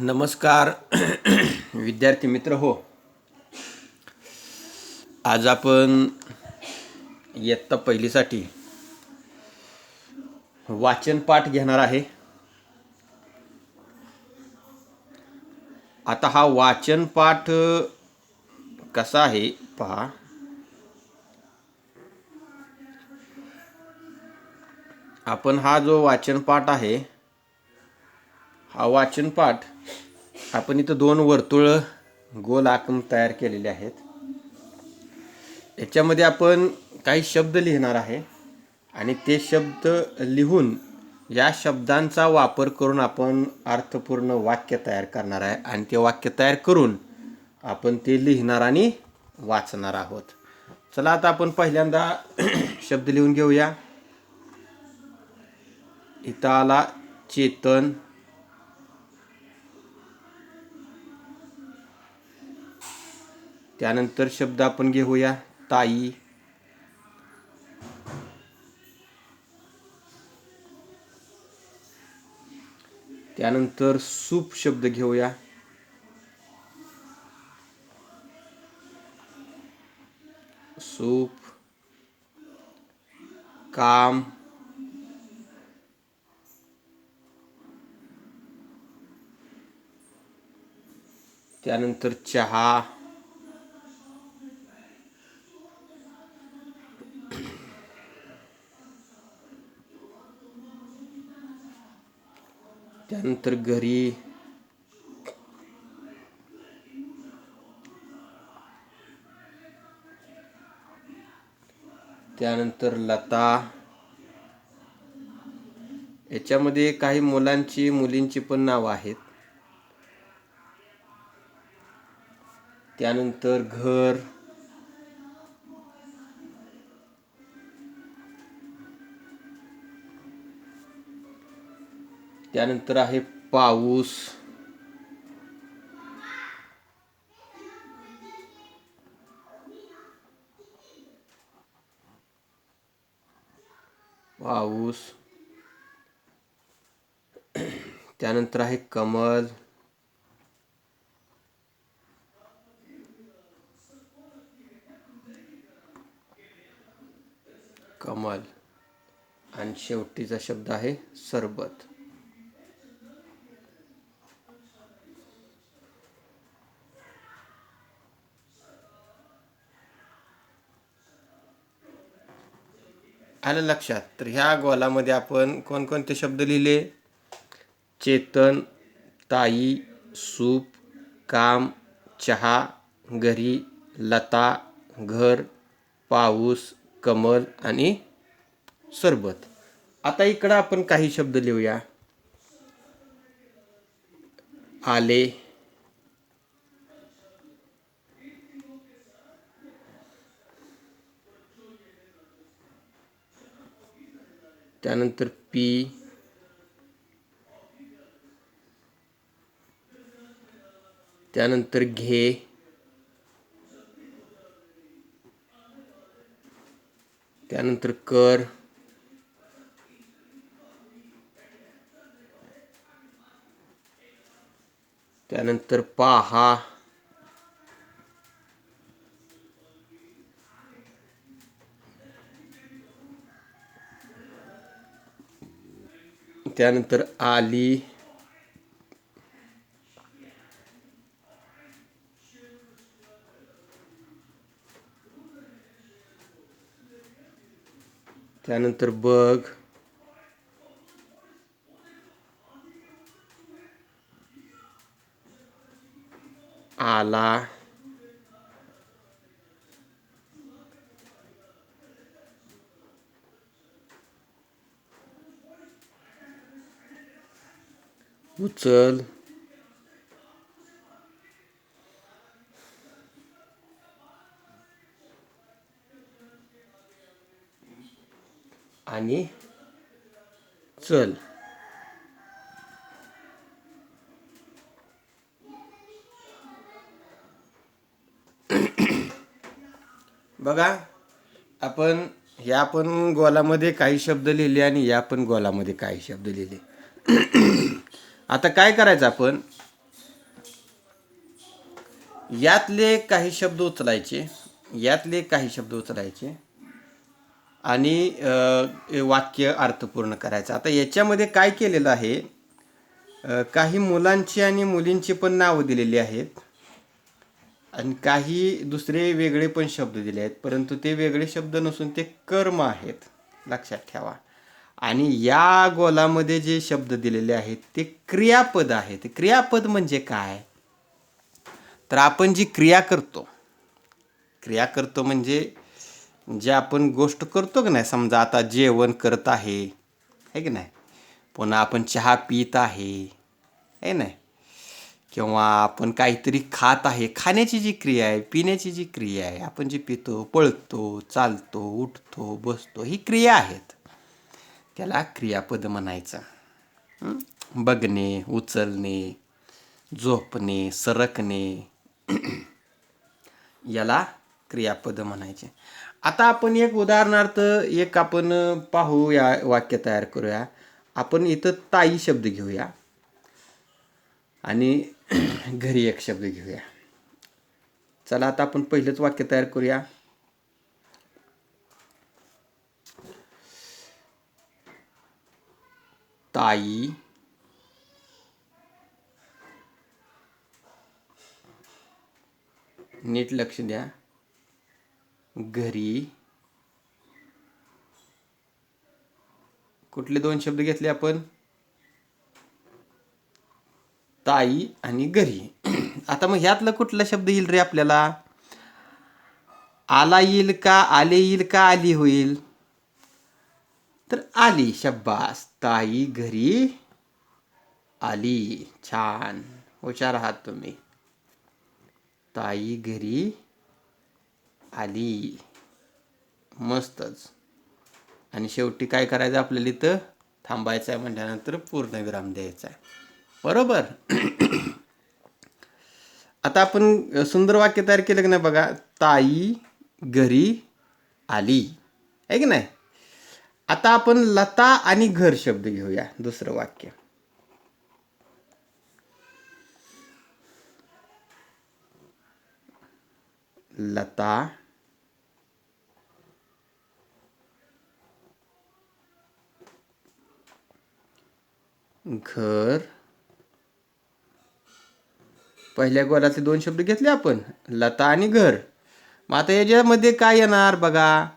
नमस्कार. विद्यार्थी मित्र हो. आज आपण इयत्ता पहिलीसाठी वाचन पाठ घेणार आहे. आता हा वाचन पाठ कसा आहे पहा. आपण हा जो वाचन पाठ आहे हा वाचनपाठ आपण इथं दोन वर्तुळ गोल आकम तयार केलेले आहेत. याच्यामध्ये आपण काही शब्द लिहिणार आहे आणि ते शब्द लिहून या शब्दांचा वापर करून आपण अर्थपूर्ण वाक्य तयार करणार आहे आणि ते वाक्य तयार करून आपण ते लिहिणार आणि वाचणार आहोत. चला आता आपण पहिल्यांदा शब्द लिहून घेऊया. इथं आला चेतन त्यानंतर शब्द आपण घेऊया ताई. त्यानंतर सूप शब्द घेऊया. सूप काम. त्यानंतर चहा. त्यानंतर घरी त्यानंतर लता याच्यामध्ये काही मुलांची मुलींची पण नावं आहेत त्यानंतर घर त्यानंतर आहे पाऊस. पाऊस. त्यानंतर आहे कमल. कमल. आणि शेवटीचा शब्द आहे सरबत. आलं लक्षात. तर ह्या गोलामध्ये आपण कोणकोणते शब्द लिहिले? चेतन ताई सूप काम चहा घरी लता घर पाऊस कमल आणि सरबत. आता इकडं आपण काही शब्द लिहूया. आले त्यानंतर पी त्यानंतर घे. त्यानंतर कर. त्यानंतर पाहा. त्यानंतर आली. त्यानंतर बघ. आला. उचल आणि चल बघा आपण ह्या पण गोलामध्ये काही शब्द लिहिले आणि या पण गोलामध्ये काही शब्द लिहिले आता काय करायचं आपण? यातले काही शब्द उचलायचे यातले काही शब्द उचलायचे आणि वाक्य अर्थपूर्ण करायचं. आता याच्यामध्ये काय केलेलं आहे? काही मुलांची आणि मुलींची पण नावं दिलेली आहेत आणि काही दुसरे वेगळे पण शब्द दिले आहेत परंतु ते वेगळे शब्द नसून ते कर्म आहेत. लक्षात ठेवा. आणि या गोलामध्ये जे शब्द दिलेले आहेत ते क्रियापद आहेत. क्रियापद म्हणजे काय? तर आपण जी क्रिया करतो क्रिया करतो म्हणजे जे आपण गोष्ट करतो की नाही समजा आता जेवण करत आहे है की नाही? पुन्हा आपण चहा पित आहे है नाही? किंवा आपण काहीतरी खात आहे खाण्याची जी क्रिया आहे पिण्याची जी क्रिया आहे आपण जी पितो पळतो चालतो उठतो बसतो ही क्रिया आहेत. त्याला क्रियापद म्हणायचं बघणे उचलणे झोपणे सरकणे याला क्रियापद म्हणायचे आता आपण एक उदाहरणार्थ एक आपण पाहू या वाक्य तयार करूया आपण इथं ताई शब्द घेऊया आणि घरी एक शब्द घेऊया चला आता आपण पहिलंच वाक्य तयार करूया ताई नीट लक्ष द्या घरी कुठले दोन शब्द घेतले आपण? ताई आणि घरी. आता मग ह्यातलं कुठला शब्द येईल रे आपल्याला? आला येईल का आले येईल का आली होईल? तर आली शब्बास. ताई घरी. आली. छान. हुशार आहात तुम्ही. ताई घरी. आली. मस्तच. आणि शेवटी काय करायचं आपल्याला इथं? थांबायचं आहे म्हटल्यानंतर पूर्णविराम द्यायचा आहे. बरोबर? आता आपण सुंदर वाक्य तयार केलं की नाही बघा? ताई घरी. आली. आहे की नाही? आता आपण लता आणि घर शब्द घेऊया दुसरं वाक्य. लता. घर. पहिल्या गोलाचे दोन शब्द घेतले आपण लता आणि घर. मग आता याच्यामध्ये काय येणार बघा?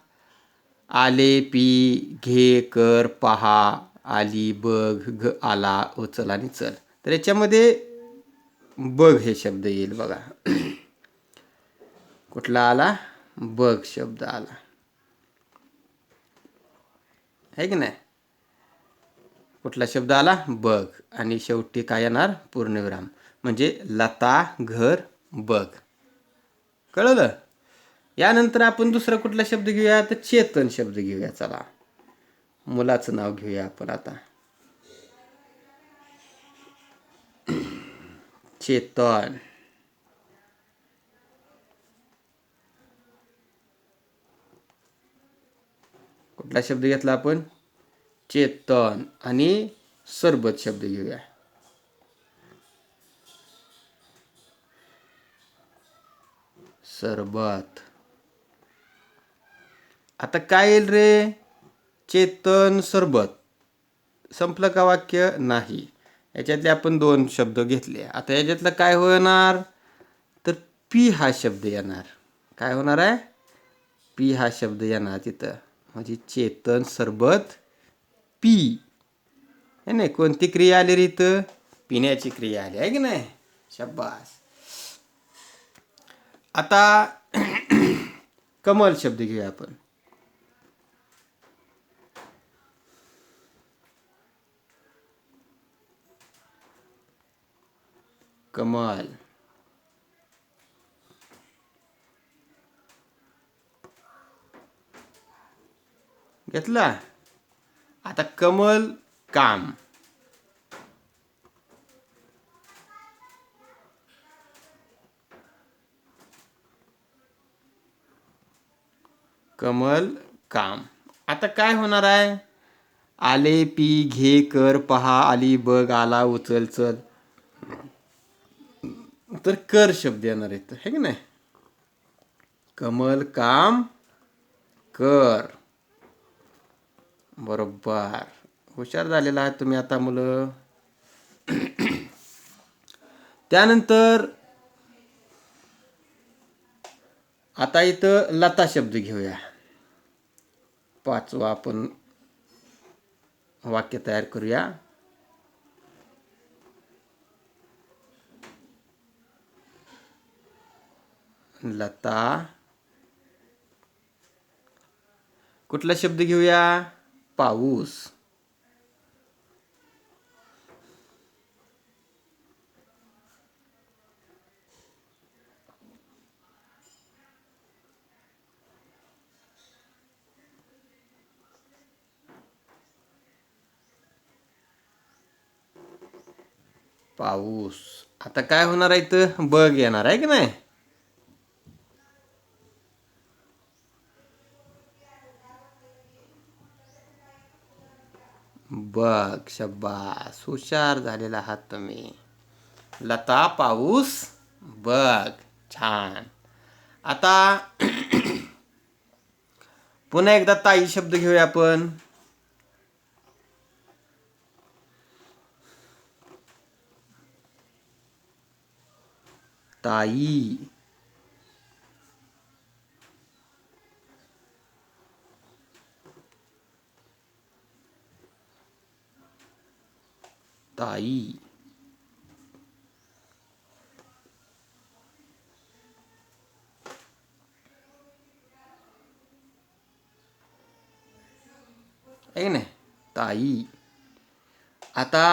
आले पी घे कर पहा आली बघ घ आला उचल आणि चल. तर याच्यामध्ये बघ हे शब्द येईल बघा. कुठला आला? बघ शब्द आला. आहे की नाही? कुठला शब्द आला? बघ. आणि शेवटी काय येणार? पूर्णविराम. म्हणजे लता घर बघ. कळलं? यानंतर आपण दुसरा कुठला शब्द घेऊया? तर चेतन शब्द घेऊया. चला. मुलाचं नाव घेऊया आपण आता. चेतन. कुठला शब्द घेतला आपण? चेतन. आणि सरबत शब्द घेऊया. सरबत. आता काय येईल रे? चेतन सरबत. संपलं का वाक्य? नाही. याच्यातले आपण दोन शब्द घेतले. आता याच्यातलं काय होणार? तर पी हा शब्द येणार. काय होणार आहे? पी हा शब्द येणार तिथं. म्हणजे चेतन सरबत पी. हे नाही कोणती क्रिया आली रे इथं? पिण्याची क्रिया आली आहे की नाही? शब्बास. आता कमल शब्द घेऊया आपण. कमल. घेतला? आता कमल काम. कमल काम. आता काय होणार आहे? आले पी घे कर पहा आली बघ आला उचल चल. तर कर शब्द येणार आहेत हे की नाही? कमल काम कर. बरोबर. हुशार झालेला आहे तुम्ही आता मुलं. त्यानंतर आता इथं लता शब्द घेऊया. पाचवा आपण वाक्य तयार करूया. लता कुठला शब्द घेऊया? पाऊस. पाऊस. आता काय होणार आहे इथं? बग येणार आहे की नाही? बघ शब्बास हुशार झालेला आहात तुम्ही. लता पाऊस? बघ छान. आता पुन्हा एकदा ताई शब्द घेऊया आपण. ताई. ताई आहे नाही ताई आता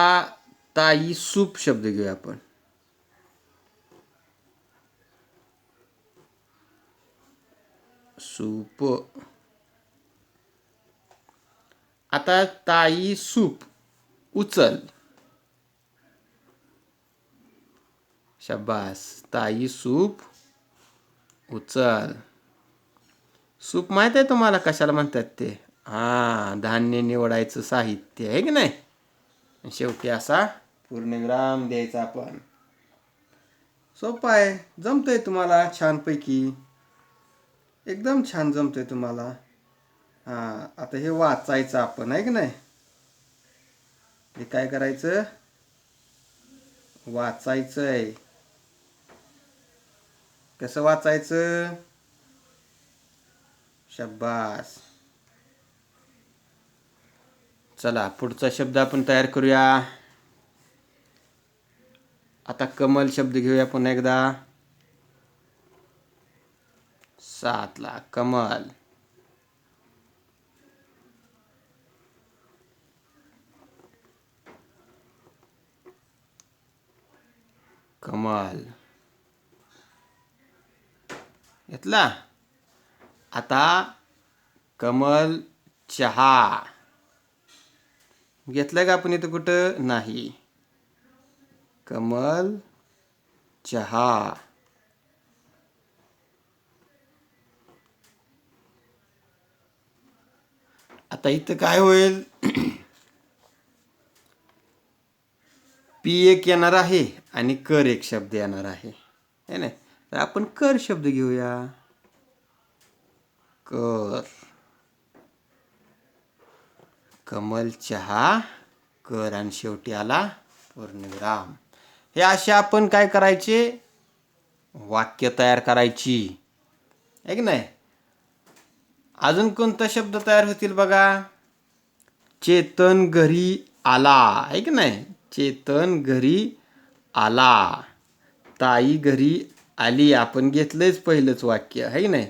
ताई सूप शब्द घेऊया आपण. सूप. आता ताई सूप. उचल. शाबास ताई सूप? उचल. सूप माहीत आहे तुम्हाला कशाला म्हणतात ते? हां धान्य निवडायचं साहित्य आहे की नाही? शेवटी असा पूर्णविराम द्यायचा आपण. सोपं आहे. जमतंय तुम्हाला छानपैकी. एकदम छान जमतंय तुम्हाला. हां आता हे वाचायचं आपण आहे की नाही? हे काय करायचं? वाचायचं आहे कसं वाचायचं? शब्बास. चला पुढचा शब्द आपण तयार करूया. आता कमल शब्द घेऊया पुन्हा एकदा. सातला कमल. कमल. घेतला. आता कमल चहा. घेतलं का आपण इथं कुठं? नाही. कमल चहा. आता इथं काय होईल? पी एक येणार आहे आणि कर एक शब्द येणार आहे. है ना तर आपण कर शब्द घेऊया. कर. कमल चहा कर आणि शेवटी आला पूर्णविराम हे असे आपण काय करायचे? वाक्य तयार करायची. आहे की नाही? अजून कोणता शब्द तयार होतील बघा? चेतन घरी आला. आहे की नाही? चेतन घरी आला. ताई घरी आली आपण घेतलंच पहिलंच वाक्य आहे की नाही?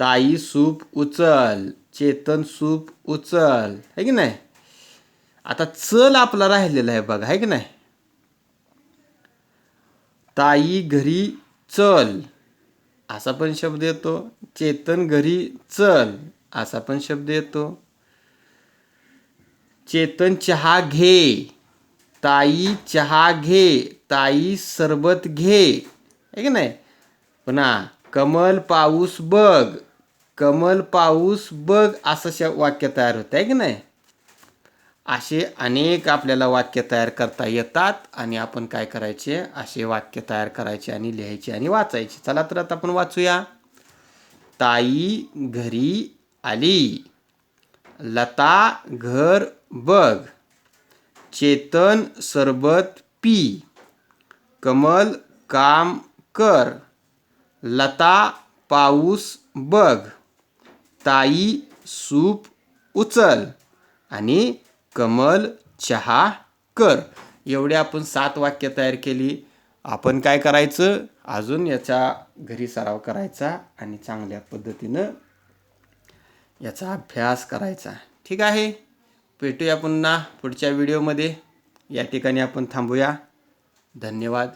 ताई सूप उचल चेतन सूप उचल आहे की नाही? आता चल आपला राहिलेला आहे बघा आहे की नाही? ताई घरी चल असा पण शब्द येतो. चेतन घरी चल असा पण शब्द येतो. चेतन चहा घे ताई चहा घे ताई सरबत घे आहे की नाही? पुन्हा कमल पाऊस बघ. कमल पाऊस बघ असं श वाक्य तयार होतं आहे की नाही? असे अनेक आपल्याला वाक्य तयार करता येतात आणि आपण काय करायचे? असे वाक्य तयार करायचे आणि लिहायचे आणि वाचायचे. चला तर आता आपण वाचूया. ताई घरी आली. लता घर बघ. चेतन सरबत पी. कमल काम कर. लता पाऊस बघ. ताई सूप उचल. आणि कमल चहा कर. एवढे आपण सात वाक्य तयार केली. आपण काय करायचं? अजून याचा घरी सराव करायचा आणि चांगल्या पद्धतीनं याचा अभ्यास करायचा. ठीक आहे? भेटूया पुन्हा पुढच्या व्हिडिओमध्ये. या ठिकाणी आपण थांबूया. धन्यवाद.